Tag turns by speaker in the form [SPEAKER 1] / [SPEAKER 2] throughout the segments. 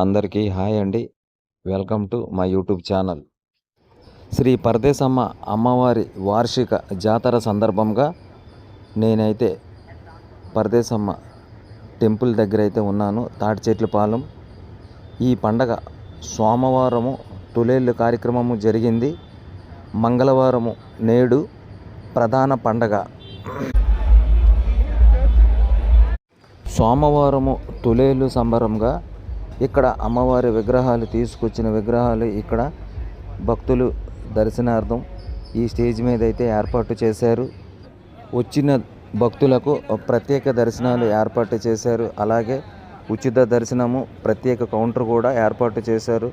[SPEAKER 1] అందరికీ హాయ్ అండి. Welcome to my YouTube channel. Shri Paradeshamma అమ్మవారి వార్షిక జాతర సందర్భంగా నేనైతే పరదేశమ్మ టెంపుల్ దగ్గర అయితే ఉన్నాను. తాటిచెట్లపాలెం పాలెం. ఈ పండగ సోమవారము తులేళ్ళు కార్యక్రమము జరిగింది. మంగళవారము నేడు ప్రధాన పండగ. సోమవారము తులేలు సంబరంగా ఇక్కడ అమ్మవారి విగ్రహాలు తీసుకొచ్చిన విగ్రహాలు ఇక్కడ భక్తులు దర్శనార్థం ఈ స్టేజ్ మీద అయితే ఏర్పాటు చేశారు. వచ్చిన భక్తులకు ప్రత్యేక దర్శనాలు ఏర్పాటు చేశారు. అలాగే ఉచిత దర్శనము ప్రత్యేక కౌంటర్ కూడా ఏర్పాటు చేశారు.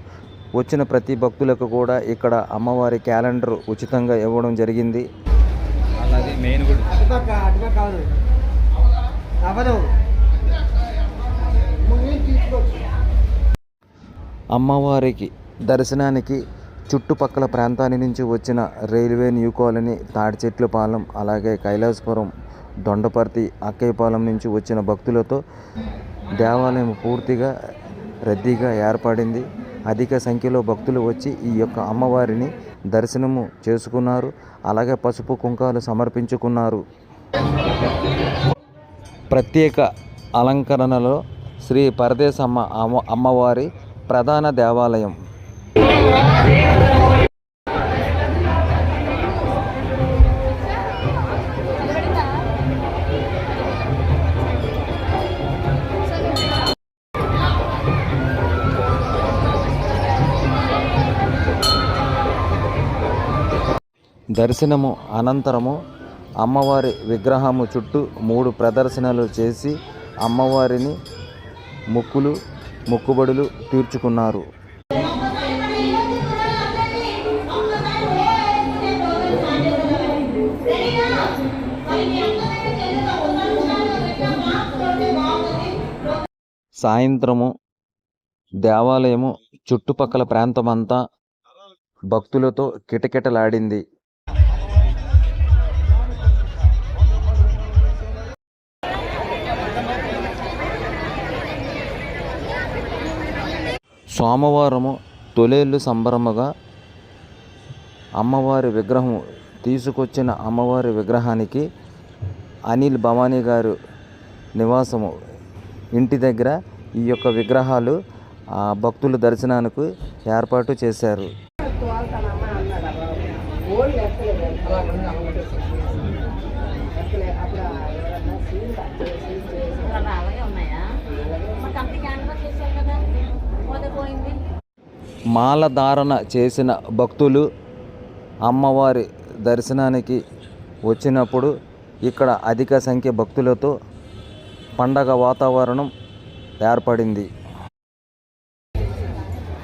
[SPEAKER 1] వచ్చిన ప్రతి భక్తులకు కూడా ఇక్కడ అమ్మవారి క్యాలెండర్ ఉచితంగా ఇవ్వడం జరిగింది.
[SPEAKER 2] అలాగే మెయిన్ గుడి
[SPEAKER 1] అమ్మవారికి దర్శనానికి చుట్టుపక్కల ప్రాంతాల నుంచి వచ్చిన రైల్వే న్యూ కాలనీ తాడిచెట్లపాలెం అలాగే కైలాసపురం దొండపర్తి అక్కయ్యపాలెం నుంచి వచ్చిన భక్తులతో దేవాలయం పూర్తిగా రద్దీగా ఏర్పడింది. అధిక సంఖ్యలో భక్తులు వచ్చి ఈ యొక్క అమ్మవారిని దర్శనము చేసుకున్నారు. అలాగే పసుపు కుంకాలు సమర్పించుకున్నారు. ప్రత్యేక అలంకరణలో శ్రీ పరదేశమ్మ అమ్మ అమ్మవారి ప్రధాన దేవాలయం. దర్శనము అనంతరము అమ్మవారి విగ్రహము చుట్టూ మూడు ప్రదర్శనలు చేసి అమ్మవారిని ముక్కులు మొక్కుబడులు తీర్చుకున్నారు. సాయంత్రము దేవాలయము చుట్టుపక్కల ప్రాంతమంతా భక్తులతో కిటకిటలాడింది. సోమవారము తొలేళ్ళు సంబరముగా అమ్మవారి విగ్రహం తీసుకొచ్చిన అమ్మవారి విగ్రహానికి అనిల్ భవానీ గారు నివాసము. ఇంటి దగ్గర ఈ యొక్క విగ్రహాలు భక్తుల దర్శనానికి ఏర్పాటు చేశారు.
[SPEAKER 3] అలాగే ఉన్నాయా మరి కంపెనీ క్యాన్వాస్ చేశారు కదా పోతే పోయింది?
[SPEAKER 1] మాల ధారణ చేసిన భక్తులు అమ్మవారి దర్శనానికి వచ్చినప్పుడు ఇక్కడ అధిక సంఖ్య భక్తులతో పండగ వాతావరణం ఏర్పడింది.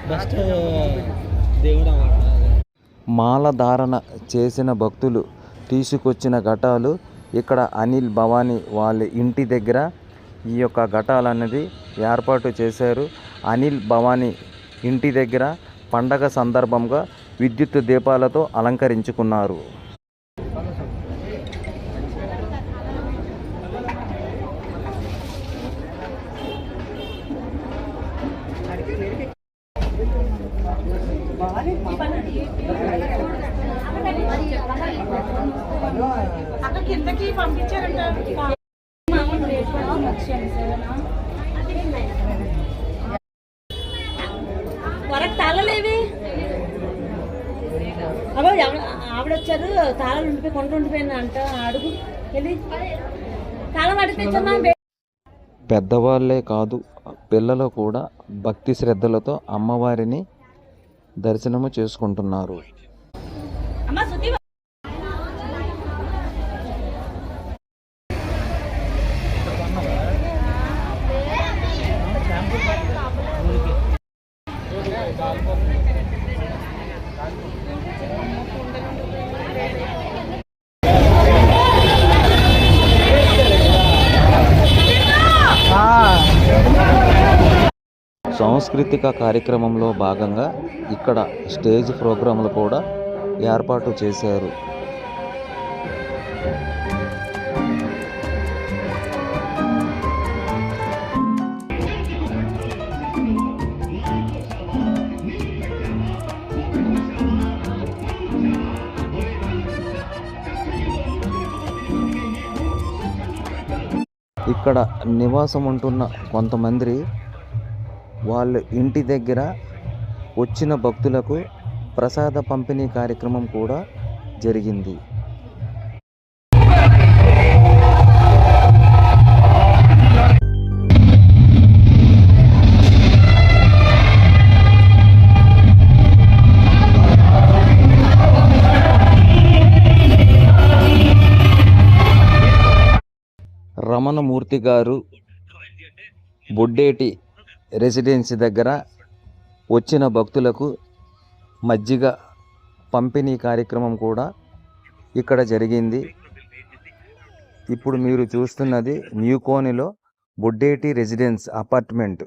[SPEAKER 2] బెస్ట్ దేవుడు అవార్డు
[SPEAKER 1] మాల ధారణ చేసిన భక్తులు తీసుకొచ్చిన ఘటాలు ఇక్కడ అనిల్ భవానీ వాళ్ళ ఇంటి దగ్గర ఈ యొక్క ఘటాలు అనేది ఏర్పాటు చేశారు. అనిల్ భవానీ ఇంటి దగ్గర పండగ సందర్భంగా విద్యుత్ దీపాలతో అలంకరించుకున్నారు.
[SPEAKER 3] వరకు తాళలేవి అబ్బా ఆవిడ వచ్చారు తాళాలు ఉండిపోయి కొండ ఉండిపోయింది అంట అడుగు వెళ్ళి. తాళం అడిగి తెచ్చమ్మా
[SPEAKER 1] పెద్దవాళ్ళే కాదు పిల్లలు కూడా భక్తి శ్రద్ధలతో అమ్మవారిని దర్శనము చేసుకుంటున్నారు. సాంస్కృతిక కార్యక్రమంలో భాగంగా ఇక్కడ స్టేజ్ ప్రోగ్రాంలు కూడా ఏర్పాటు చేశారు. ఇక్కడ నివాసం ఉంటున్న కొంతమంది వాళ్ళ ఇంటి దగ్గర వచ్చిన భక్తులకు ప్రసాద పంపిణీ కార్యక్రమం కూడా జరిగింది. రమణమూర్తి గారు బొడ్డేటి రెసిడెన్సీ దగ్గర వచ్చిన భక్తులకు మజ్జిగ పంపిణీ కార్యక్రమం కూడా ఇక్కడ జరిగింది. ఇప్పుడు మీరు చూస్తున్నది న్యూకోనిలో బుడ్డేటి రెసిడెన్స్ అపార్ట్మెంట్.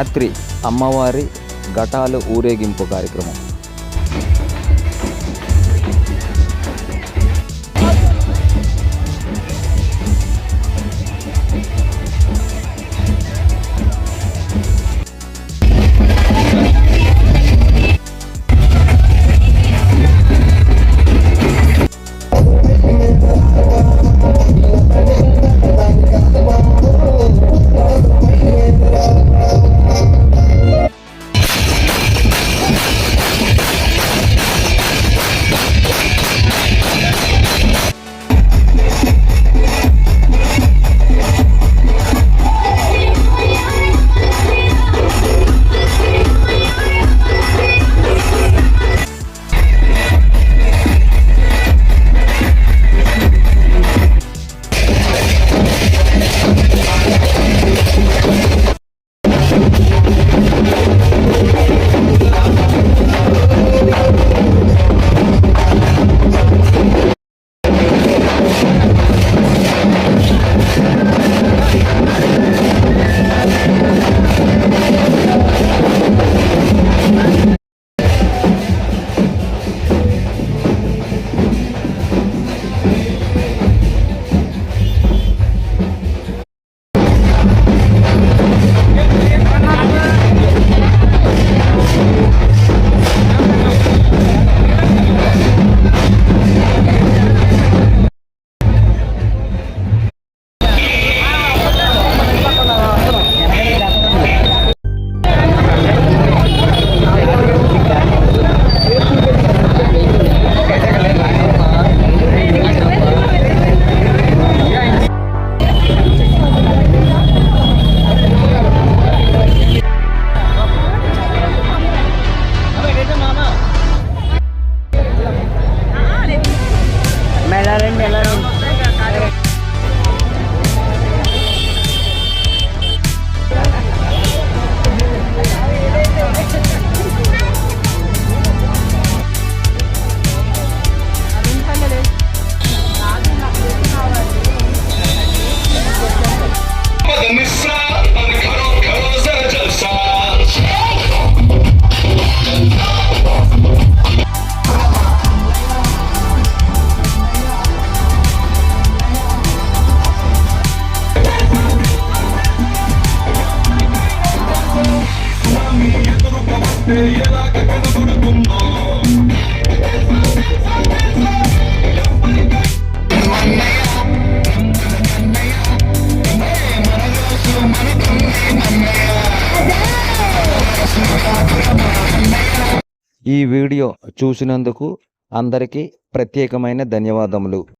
[SPEAKER 1] రాత్రి అమ్మవారి ఘటాలు ఊరేగింపు కార్యక్రమం. ఈ వీడియో చూసినందుకు అందరికీ ప్రత్యేకమైన ధన్యవాదములు.